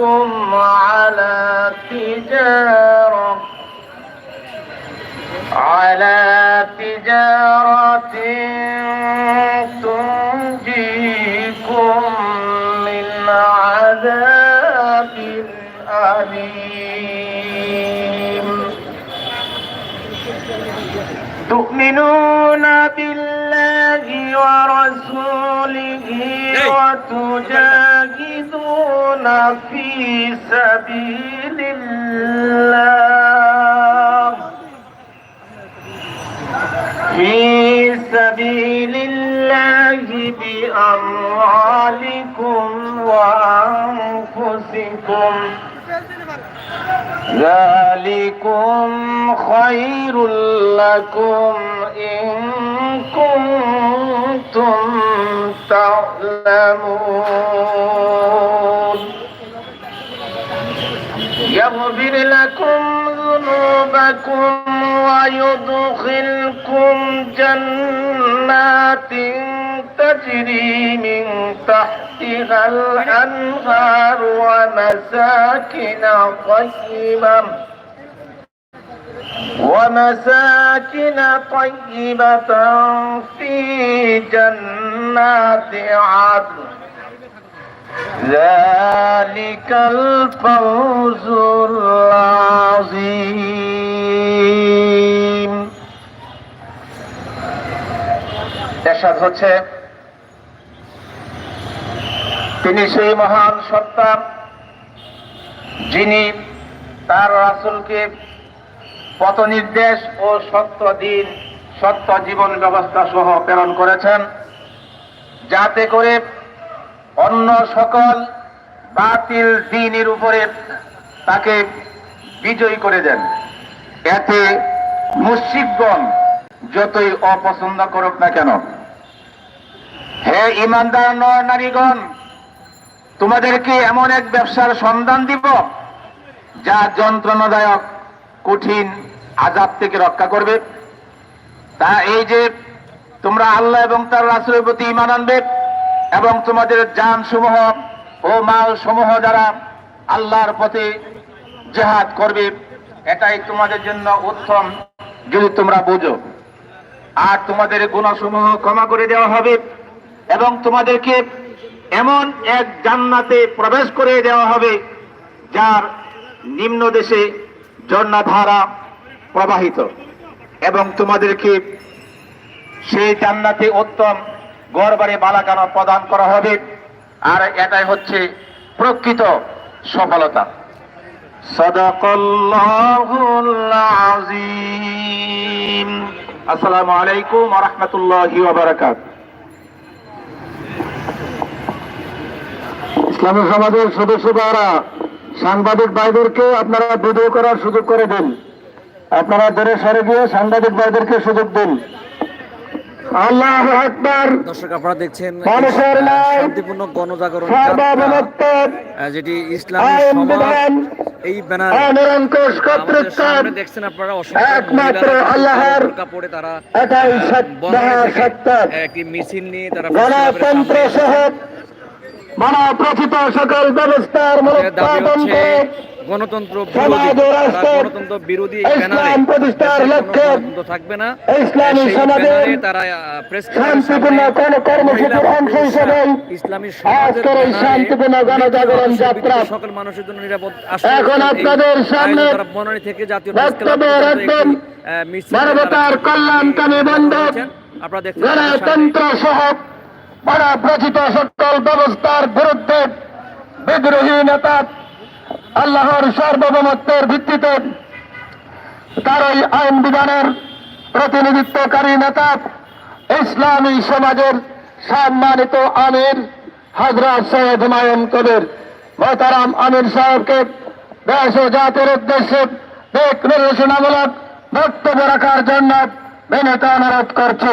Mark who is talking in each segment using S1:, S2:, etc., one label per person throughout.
S1: أدلكم على تجارة على تجارة تنجيكم من عذاب أليم. تؤمنون بالله ورسوله وتجاهدون في سبيل الله في سبيل الله بأموالكم وأنفسكم ذلكم خير لكم إن كنتم تعلمون يغفر لكم ذنوبكم ويدخلكم جنات تجري من تحتها الأنهار ومساكن طيبة ومساكن طيبة في جنات عدن. ذلك الفوز العظيم এরশাদ হচ্ছে তিনি সেই মহান সত্তা যিনি তার রাসূলকে পথ নির্দেশ ও সত্য দিন সত্য জীবন ব্যবস্থা সহ প্রেরণ করেছেন যাতে করে অন্য সকল বাতিল দিনের উপরে তাকে বিজয়ী করে দেন। এতে মুসিদগণ যতই অপছন্দ করুক না কেন। হে ইমানদার নয় নারীগণ, তোমাদেরকে এমন এক ব্যবসার সন্ধান দিব, যা যন্ত্রণাদায়ক, কঠিন, আজাব থেকে রক্ষা করবে। তা এই যে তোমরা আল্লাহ এবং তার রাসুলের প্রতি ইমান আনবে এবং তোমাদের যান সমূহ ও মাল সমূহ দ্বারা আল্লাহর পথে জেহাদ করবে। এটাই তোমাদের জন্য উত্তম, যদি তোমরা বোঝো। আর তোমাদের গুণসমূহ ক্ষমা করে দেওয়া হবে এবং তোমাদেরকে এমন এক জান্নাতে প্রবেশ করে দেওয়া হবে, যার নিম্ন দেশে ঝর্ণাধারা প্রবাহিত। এবং তোমাদেরকে সেই জান্নাতে উত্তম গড়বাড়ি বালাকানো প্রদান করা হবে। আর এটাই হচ্ছে প্রকৃত সফলতা। সদাকল্লাহুল আযীম। আসসালামু আলাইকুম ওয়া রাহমাতুল্লাহি ওয়া বারাকাতুহু।
S2: ইসলামী সমাজের সদস্য দ্বারা সাংবাদিক ভাইদেরকে আপনারা ভিডিও করার সুযোগ করে দিন। আপনারা দূরে সরে গিয়ে সাংবাদিক ভাইদেরকে সুযোগ দিন। আল্লাহ আকবর।
S3: দর্শক আপনারা দেখছেন শান্তিপূর্ণ গণজাগরণ যেটি ইসলামী এই ব্যানার
S2: অনিরঙ্কুশ কর্তৃত্ব
S3: দেখছেন আপনারা
S2: একমাত্র আল্লাহর
S3: বোরকা তারা
S2: এটাই সত্য
S3: একটি মিছিল নিয়ে তারা
S2: গণতন্ত্র সহ মানব রচিত সকল ব্যবস্থার
S3: এর গণতন্ত্র গণতন্ত্র বিরোধী থাকবে না।
S2: ইসলামী
S3: তারা প্রেস
S2: শান্তিপূর্ণ গণজাগরণ যাত্রা।
S3: সকল মানুষের জন্য নিরাপদ
S2: এখন আপনাদের সামনে
S3: বনানী থেকে জাতীয়
S2: মানবতার কল্যাণকামী। গণতন্ত্র সহ মানব রচিত সকল ব্যবস্থার বিরুদ্ধে বিদ্রোহী নেতা আল্লাহর সার্বভৌমত্বের ভিত্তিতে তার ওই আইন বিধানের প্রতিনিধিত্বকারী নেতা ইসলামী সমাজের সম্মানিত আমির হজরত সৈয়দ হুমায়ুন কবির। মোহতারাম আমির সাহেবকে দেশ ও জাতির উদ্দেশ্যে দিক নির্দেশনামূলক বক্তব্য রাখার জন্য বিনীত অনুরোধ করছি।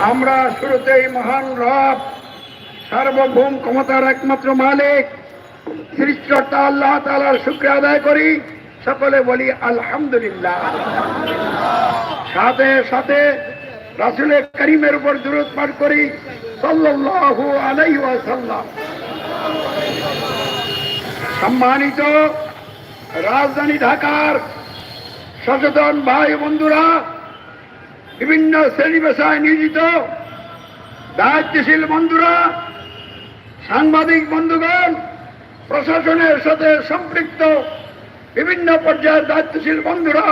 S4: আমরা শুরুতেই মহান রব, সার্বভৌম ক্ষমতার একমাত্র মালিক সৃষ্টিকর্তা আল্লাহ তাআলার শুক্র আদায় করি। সকলে বলি, আলহামদুলিল্লাহ। সাথে সাথে রাসুলের করিমের উপর দূরত পাঠ করি, সাল্লাল্লাহু আলাইহি ওয়াসাল্লাম। সম্মানিত রাজধানী ঢাকার সচেতন ভাই বন্ধুরা বিভিন্ন শ্রেণি পেশায় নিয়োজিত দায়িত্বশীল বন্ধুরা, সাংবাদিক বন্ধুগণ, প্রশাসনের সাথে সম্পৃক্ত বিভিন্ন পর্যায়ের দায়িত্বশীল বন্ধুরা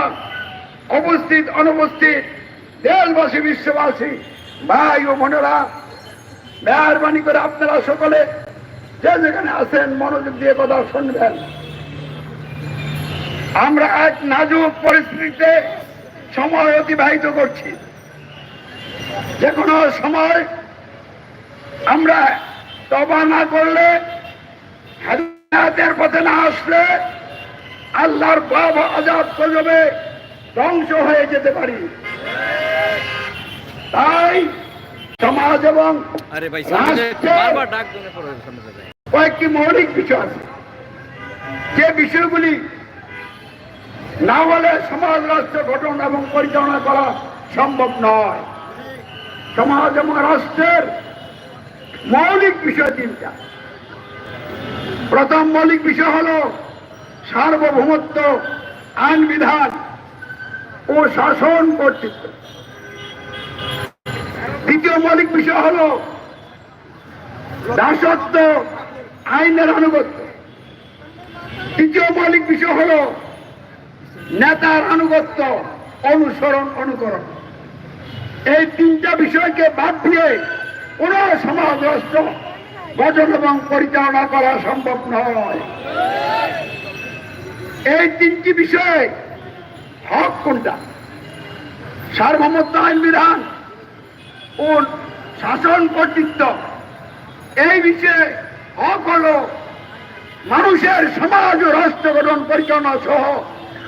S4: অবস্থিত অনুপস্থিত দেশবাসী, বিশ্ববাসী, ভাই ও বোনেরা, মেহরবানি করে আপনারা সকলে যে যেখানে আছেন মনোযোগ দিয়ে কথা শুনবেন। আমরা এক নাজুক পরিস্থিতিতে সময় অতিবাহিত করছি। যে কোনো সময় আমরা তবা না করলে হেদায়তের পথে না আসলে আল্লাহর বাব আজাদ গজবে ধ্বংস হয়ে যেতে পারি। তাই সমাজ এবং কয়েকটি মৌলিক বিষয় আছে। যে বিষয়গুলি না হলে সমাজ রাষ্ট্র গঠন এবং পরিচালনা করা সম্ভব নয়। সমাজ এবং রাষ্ট্রের মৌলিক বিষয় তিনটা। প্রথম মৌলিক বিষয় হল সার্বভৌমত্ব, আইন বিধান ও শাসন কর্তৃত্ব। দ্বিতীয় মৌলিক বিষয় হল দাসত্ব, আইনের আনুগত্য। তৃতীয় মৌলিক বিষয় হল নেতার আনুগত্য অনুসরণ, অনুকরণ। এই তিনটা বিষয়কে বাদ দিয়ে কোন সমাজ গঠন এবং পরিচালনা করা সম্ভব নয়। এই তিনটি বিষয় হক কোনটা? সার্বভৌমত্ব আইন বিধান ও শাসন কর্তৃত্ব। এই বিষয়ে হক হল মানুষের সমাজ ও রাষ্ট্র গঠন পরিচালনা সহ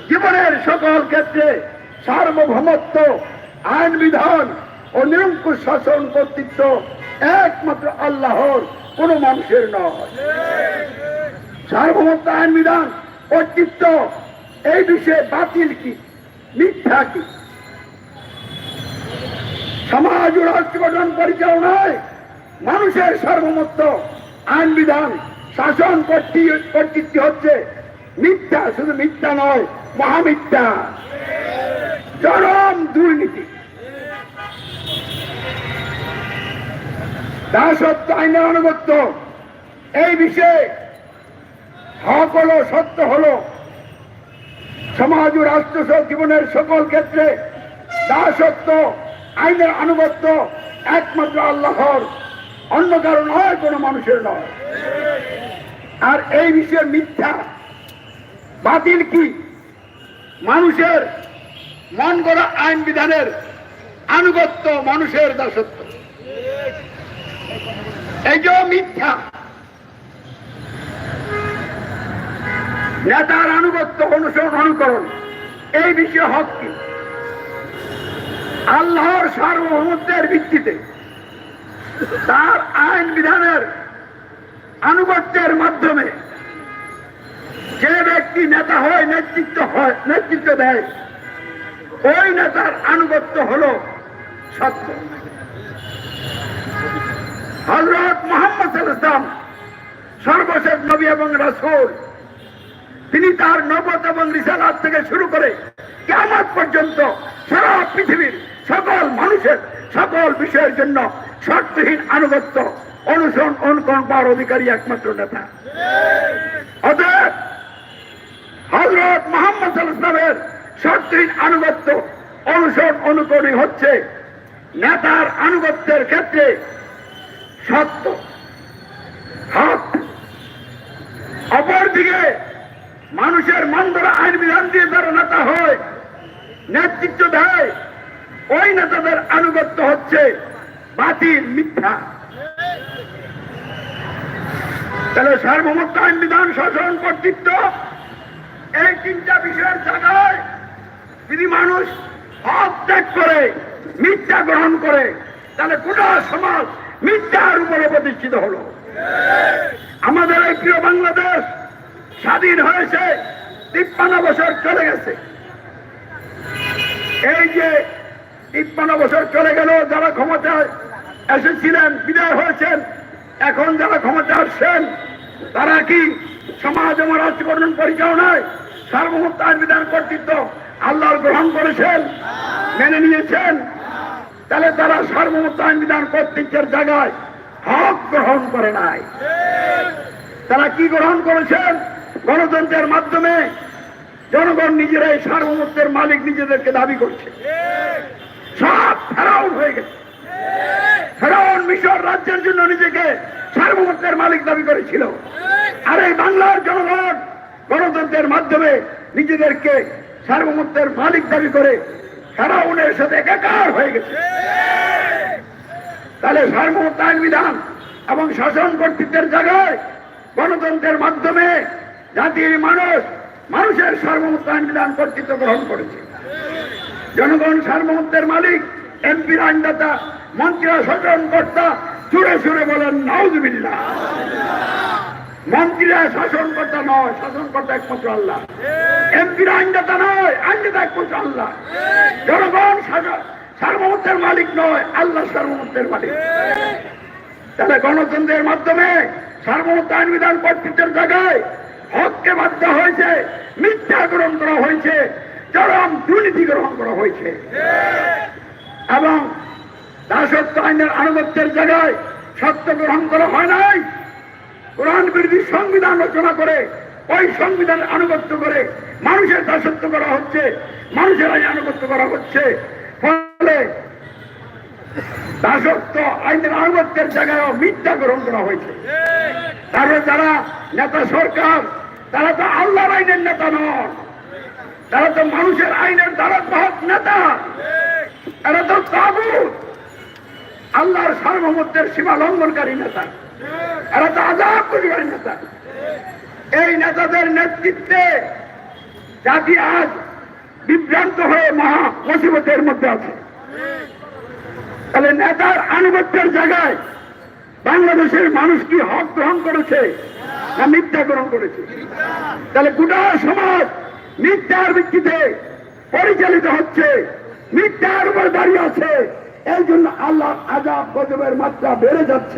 S4: জীবনের সকল ক্ষেত্রে সার্বভৌমত্ব, আইন বিধান ও নিরঙ্কুশ শাসন কর্তৃত্ব একমাত্র আল্লাহর, কোন মানুষের নয়। সার্বভৌমত্ব, আইন বিধান, কর্তৃত্ব, এই বিষয়ে বাতিল কি? মিথ্যা কি? সমাজ ও রাষ্ট্র গঠন পরিচালনায় মানুষের সার্বভৌমত্ব, আইন বিধান, শাসন কর্তৃ- কর্তৃত্ব হচ্ছে মিথ্যা, শুধু মিথ্যা নয় মহামিথ্যা, চরম দুর্নীতি। দাসত্ব, আইনের আনুগত্য, এই বিষয়ে হক হলো, সত্য হলো। সমাজ ও রাষ্ট্র জীবনের সকল ক্ষেত্রে দাসত্ব, আইনের আনুগত্য একমাত্র আল্লাহর, অন্য কারণ নয়, কোনো মানুষের নয়। আর এই বিষয়ে মিথ্যা, বাতিল কি? মানুষের মন করা আইন বিধানের আনুগত্য মানুষের দাসত্ব। এই যে মিথ্যা। নেতার আনুগত্য, অনুসরণ, অনুকরণ, এই বিষয়ে হক কি? আল্লাহর সার্বভৌমত্বের ভিত্তিতে তার আইন বিধানের আনুগত্যের মাধ্যমে যে ব্যক্তি নেতা হয়, নেতৃত্ব হয়, নেতৃত্ব দেয়, ওই নেতার আনুগত্য হল সত্য। হজরত মোহাম্মদ সর্বশেষ নবী এবং রাসূল, তিনি তার নবত এবং রিসালাত থেকে শুরু করে কেমন পর্যন্ত সারা পৃথিবীর সকল মানুষের, সকল বিষয়ের জন্য শর্তহীন আনুগত্য, অনুসরণ, অনুকরণ পাওয়ার অধিকারী একমাত্র নেতা। অতএব হজরত মোহাম্মদ ইসলামের শর্তহীন আনুগত্য অনুসরণ অনুকরণই হচ্ছে নেতার আনুগত্যের ক্ষেত্রে সত্য, হক। অপরদিকে মানুষের মন্দরা আইন বিধান দিয়ে যারা নেতা হয়, নেতৃত্ব দেয়, ওই নেতাদের আনুগত্য হচ্ছে বাতিল, মিথ্যা। তাহলে সার্বভৌমত্ব আইন বিধান শাসন কর্তৃত্ব তিনটা বিষয়ের জায়গায় যদি মানুষ হক ত্যাগ করে, মিথ্যা গ্রহণ করে, তাহলে গোটা সমাজ মিথ্যার উপরে প্রতিষ্ঠিত হলো। আমাদের এই প্রিয় বাংলাদেশ স্বাধীন হয়েছে, তিপ্পান্ন বছর চলে গেছে। এই যে তিপ্পান্ন বছর চলে গেল, যারা ক্ষমতায় এসেছিলেন, বিদায় হয়েছেন, এখন যারা ক্ষমতা আসছেন, তারা কি সমাজ এবং রাষ্ট্রকরণ পরিচালনায় সার্বভৌমত্ব আইন বিধান কর্তৃত্ব আল্লাহর গ্রহণ করেছেন, মেনে নিয়েছেন। তাহলে তারা সার্বভৌমত্ব আইন বিধান কর্তৃত্বের জায়গায় হক গ্রহণ করে নাই। তারা কি গ্রহণ করেছেন? গণতন্ত্রের মাধ্যমে জনগণ নিজেরাই সার্বভৌমত্বের মালিক নিজেদেরকে দাবি করছে। সব ফেরাউন হয়ে গেছে। ফেরাউন মিশর রাজ্যের জন্য নিজেকে সার্বভৌমত্বের মালিক দাবি করেছিল। আর এই বাংলার জনগণ গণতন্ত্রের মাধ্যমে নিজেদেরকে সার্বভৌমত্বের মালিক দাবি করে ফেরাউনের সাথে একাকার হয়ে গেছে। তাহলে সার্বভৌমত্ব আইন বিধান এবং শাসন কর্তৃত্বের জায়গায় গণতন্ত্রের মাধ্যমে জাতির মানুষ মানুষের সার্বভৌমত্ব আইন বিধান কর্তৃত্ব গ্রহণ করেছে। জনগণ সার্বভৌমত্বের মালিক এমপির আইনদাতা মন্ত্রীরা শাসনকর্তা সুরে সুরে বলেন নাউজবিল্লা মন্ত্রীরা শাসনকর্তা নয়, শাসনকর্তা একমাত্র আল্লাহ। এমপির আইনদাতা নয়, আইনদাতা একমাত্র আল্লাহ। জনগণ সার্বভৌমত্বের মালিক নয়, আল্লাহ সার্বভৌমত্বের মালিক। তাহলে গণতন্ত্রের মাধ্যমে সার্বভৌমত্ব আইন বিধান কর্তৃত্বের জায়গায় হককে বাধ্য হয়েছে, মিথ্যা গ্রহণ করা হয়েছে, চরম দুর্নীতি গ্রহণ করা হয়েছে। এবং দাসত্ব আইনের আনুগত্যের জায়গায় সত্য গ্রহণ করা হয় নাই। কোরআন বিরোধী সংবিধান রচনা করে, ওই সংবিধানের আনুগত্য করে মানুষের দাসত্ব করা হচ্ছে, মানুষের আইন আনুগত্য করা হচ্ছে। ফলে দাসত্ব, আইনের আনুগত্যের জায়গায় মিথ্যা গ্রহণ করা হয়েছে। তারপরে যারা নেতা সরকার, তারা তো আল্লাহর আইনের নেতা নন। তারা তো মানুষের আইনের দ্বারা নেতা। তারা তো তাগুত। আল্লাহর সার্বভৌমত্বের সীমা লঙ্ঘনকারী নেতা। এরা তো আজাব করিবারী নেতা। এই নেতাদের নেতৃত্বে জাতি আজ বিভ্রান্ত হয়ে মহা মুসিবতের মধ্যে আছে। তাহলে নেতার আনুগত্যের জায়গায় বাংলাদেশের মানুষ কি হক গ্রহণ করেছে না মিথ্যা গ্রহণ করেছে? তাহলে গোটা সমাজ মিথ্যার ভিত্তিতে পরিচালিত হচ্ছে, মিথ্যার উপর দাঁড়িয়ে আছে। এই জন্য আল্লাহ আজাব গজবের মাত্রা বেড়ে যাচ্ছে।